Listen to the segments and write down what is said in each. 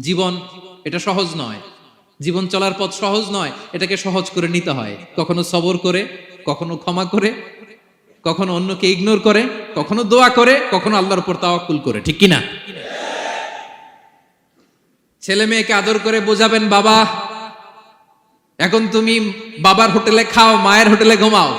জীবন এটা সহজ নয়। জীবন চলার পথ সহজ নয়, এটাকে সহজ করে নিতে হয়। কখনো সবর করে, কখনো ক্ষমা করে, কখনো অন্যকে ইগনোর করে, কখনো দোয়া করে, কখনো আল্লাহর উপর তাওয়াক্কুল করে। ঠিক কিনা? ছেলে মেয়েকে আদর করে বোঝাবেন, বাবা, এখন তুমি বাবার হোটেলে খাও, মায়ের হোটেলে ঘুমাও।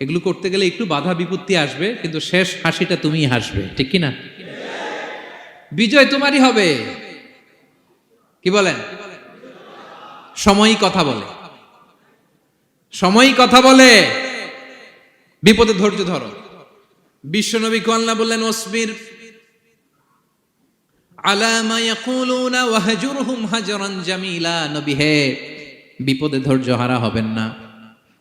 এগুলো করতে গেলে একটু বাধা বিপত্তি আসবে, কিন্তু শেষ হাসিটা তুমিই হাসবে। ঠিক কি না বিজয় তোমারই হবে। কি বলেন? সময়ই কথা বলে। সময়ই কথা বলে। বিপদে ধৈর্য ধরো। বিশ্বনবী কল্লা বললেন ওসমির আলামা ওয়াহজুরহুম হাজরান জামিলা। নবী হে, বিপদে ধৈর্য হারা হবেন না।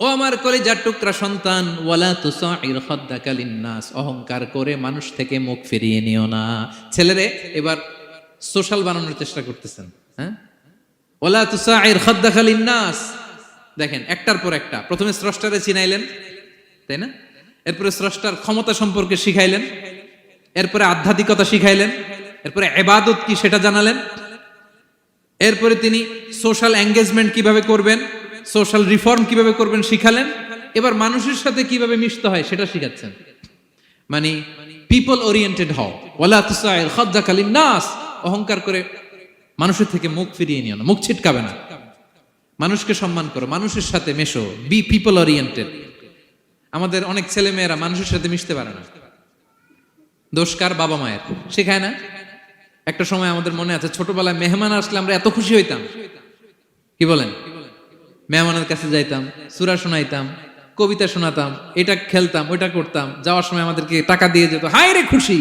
ও আমার কলিজার টুকরা সন্তান, ওয়ালা তুসাইর খাদ্দাকা লিন্নাস। অহংকার করে মানুষ থেকে মুখ ফিরিয়ে নিও না। ছেলেরে, এবার সোশ্যাল বানানোর চেষ্টা করতেছেন হ্যাঁ? ওয়ালা তুসাইর খাদ্দাকা লিন্নাস। দেখেন, একটার পর একটা। প্রথমে স্রষ্টারে চিনাইলেন, তাই না? এরপরে স্রষ্টার ক্ষমতা সম্পর্কে শিখাইলেন, এরপরে আধ্যাত্মিকতা শিখাইলেন, এরপরে এবাদত কি সেটা জানালেন, এরপরে তিনি সোশ্যাল এঙ্গেজমেন্ট কীভাবে করবেন সোশ্যাল রিফর্ম কীভাবে করবেন শিখালেন? এবার মানুষের সাথে কীভাবে মিশতে হয় সেটা শিখাচ্ছেন। মানে পিপল ওরিয়েন্টেড হও। ওয়ালা তুসাইল খাদ্দাকালিন নাস অহংকার করে মানুষের থেকে মুখ ফিরিয়ে নিও না, মুখ ছিটকাবে না। মানুষকে সম্মান করো, মানুষের সাথে মেশো বি পিপল ওরিয়েন্টেড আমাদের অনেক ছেলে মেয়েরা মানুষের সাথে মিশতে পারে না। দোষকার বাবা মায়ের। শেখায় না? একটা সময় আমাদের মনে আছে, ছোটবেলায় মেহমান আসলে আমরা এত খুশি হইতাম। কি বলেন? মেহমানের কাছে যাইতাম, সুরা শোনাইতাম, কবিতা শোনাতাম, এটা খেলতাম, ওইটা করতাম, যাওয়ার সময় আমাদেরকে টাকা দিয়ে যেত হাই রে খুশি।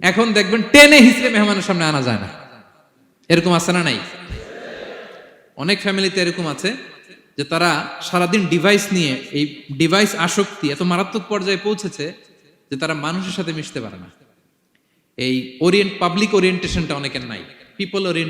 এখন দেখবেন টেনে হিসেবে মেহমানের সামনে আনা যায় না। এরকম আছে না নাই? অনেক ফ্যামিলিতে এরকম আছে যে তারা সারাদিন ডিভাইস নিয়ে, এই ডিভাইস আসক্তি এত মারাত্মক পর্যায়ে পৌঁছেছে যে তারা মানুষের সাথে মিশতে পারে না। এই ওরিয়েন্ট পাবলিক ওরিয়েন্টেশনটা অনেকের নাই। People Orient